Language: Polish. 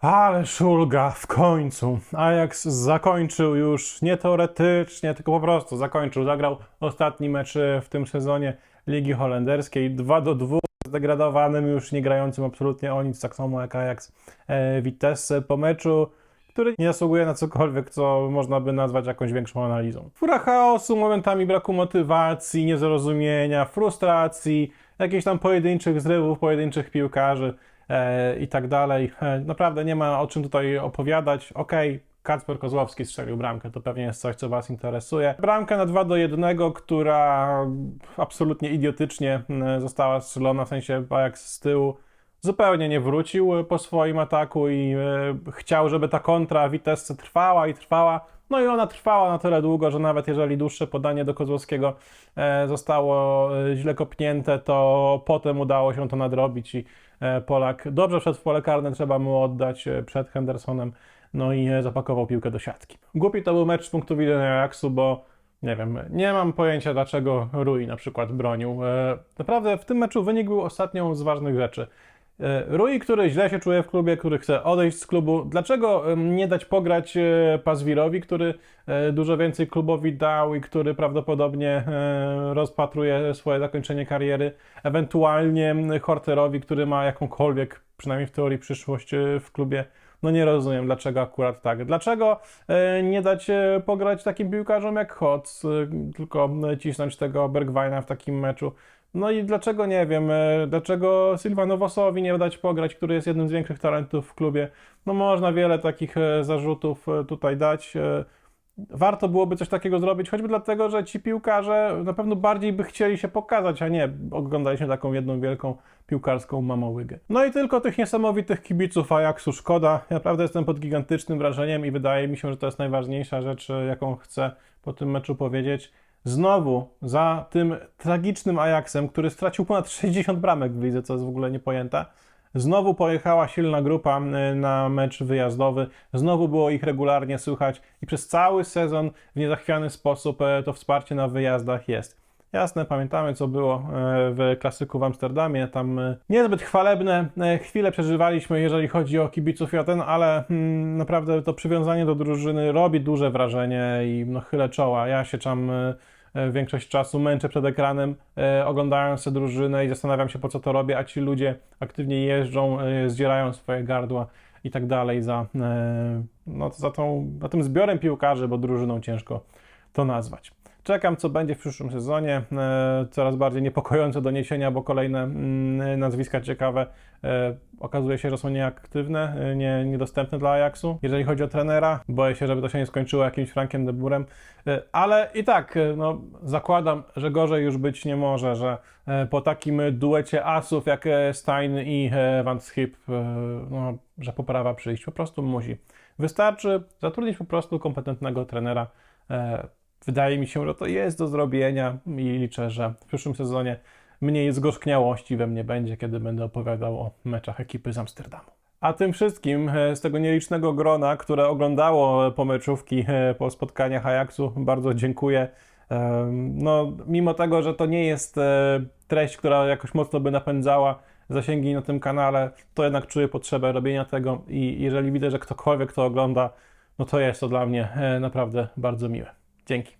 Ale szulga w końcu. Ajax zakończył już nie teoretycznie, tylko po prostu zakończył. Zagrał ostatni mecz w tym sezonie Ligi Holenderskiej 2 do 2 zdegradowanym, już nie grającym absolutnie o nic, tak samo jak Ajax e, Vitesse po meczu, który nie zasługuje na cokolwiek, co można by nazwać jakąś większą analizą. Fura chaosu, momentami braku motywacji, niezrozumienia, frustracji, jakichś tam pojedynczych zrywów, pojedynczych piłkarzy e, i tak dalej. E, naprawdę nie ma o czym tutaj opowiadać. Okej, Kacper Kozłowski strzelił bramkę, to pewnie jest coś, co Was interesuje. Bramka na 2 do 1, która absolutnie idiotycznie e, została strzelona, w sensie Ajax z tyłu zupełnie nie wrócił e, po swoim ataku i e, chciał, żeby ta kontra Vitesse trwała i trwała. No i ona trwała na tyle długo, że nawet jeżeli dłuższe podanie do Kozłowskiego e, zostało źle kopnięte, to potem udało się to nadrobić i Polak dobrze w pole karne, trzeba mu oddać przed Hendersonem, no i zapakował piłkę do siatki. Głupi to był mecz z punktu widzenia Ajaxu, bo nie wiem, nie mam pojęcia dlaczego Rui na przykład bronił. Naprawdę w tym meczu wynik był ostatnią z ważnych rzeczy. E, Rui, który źle się czuje w klubie, który chce odejść z klubu, dlaczego nie dać pograć e, Pazwirowi, który e, dużo więcej klubowi dał i który prawdopodobnie rozpatruje swoje zakończenie kariery, ewentualnie Horterowi, który ma jakąkolwiek, przynajmniej w teorii, przyszłość w klubie. No nie rozumiem, dlaczego akurat tak. Dlaczego nie dać pograć takim piłkarzom jak Hoc, e, tylko cisnąć tego Bergwajna w takim meczu? No i dlaczego nie wiem, e, dlaczego Sylwanowosowi nie dać pograć, który jest jednym z większych talentów w klubie? No można wiele takich e, zarzutów e, tutaj dać. Warto byłoby coś takiego zrobić, choćby dlatego, że ci piłkarze na pewno bardziej by chcieli się pokazać, a nie oglądaliśmy taką jedną wielką piłkarską mamołygę. No i tylko tych niesamowitych kibiców Ajaxu szkoda. Ja naprawdę jestem pod gigantycznym wrażeniem i wydaje mi się, że to jest najważniejsza rzecz, jaką chcę po tym meczu powiedzieć. Znowu za tym tragicznym Ajaxem, który stracił ponad 60 bramek w lidze, co jest w ogóle niepojęte. Znowu pojechała silna grupa y, na mecz wyjazdowy, znowu było ich regularnie słychać i przez cały sezon w niezachwiany sposób e, to wsparcie na wyjazdach jest. Jasne, pamiętamy co było e, w klasyku w Amsterdamie, tam e, niezbyt chwalebne e, chwile przeżywaliśmy, jeżeli chodzi o kibiców Joten, ale mm, naprawdę to przywiązanie do drużyny robi duże wrażenie i no chylę czoła. Ja się e, e, większość czasu męczę przed ekranem, e, oglądając tę drużynę i zastanawiam się, po co to robię, a ci ludzie aktywnie jeżdżą, e, zdzierają swoje gardła i tak dalej za, e, no, za, tą, za tym zbiorem piłkarzy, bo drużyną ciężko to nazwać. Czekam, co będzie w przyszłym sezonie. E, Coraz bardziej niepokojące doniesienia, bo kolejne mm, nazwiska ciekawe e, okazuje się, że są nieaktywne, e, nie, niedostępne dla Ajaxu. Jeżeli chodzi o trenera, boję się, żeby to się nie skończyło jakimś Frankiem de Burem, ale i tak, no, zakładam, że gorzej już być nie może, że po takim duecie asów jak Stein i Van Schip, no, że poprawa przyjść. Po prostu musi. Wystarczy zatrudnić po prostu kompetentnego trenera. E, Wydaje mi się, że to jest do zrobienia i liczę, że w przyszłym sezonie mniej zgorzkniałości we mnie będzie, kiedy będę opowiadał o meczach ekipy z Amsterdamu. A tym wszystkim e, z tego nielicznego grona, które oglądało pomeczówki e, po spotkaniach Ajaxu, bardzo dziękuję. No, mimo tego, że to nie jest e, treść, która jakoś mocno by napędzała zasięgi na tym kanale, to jednak czuję potrzebę robienia tego i jeżeli widzę, że ktokolwiek to ogląda, no to jest to dla mnie e, naprawdę bardzo miłe. Dzięki.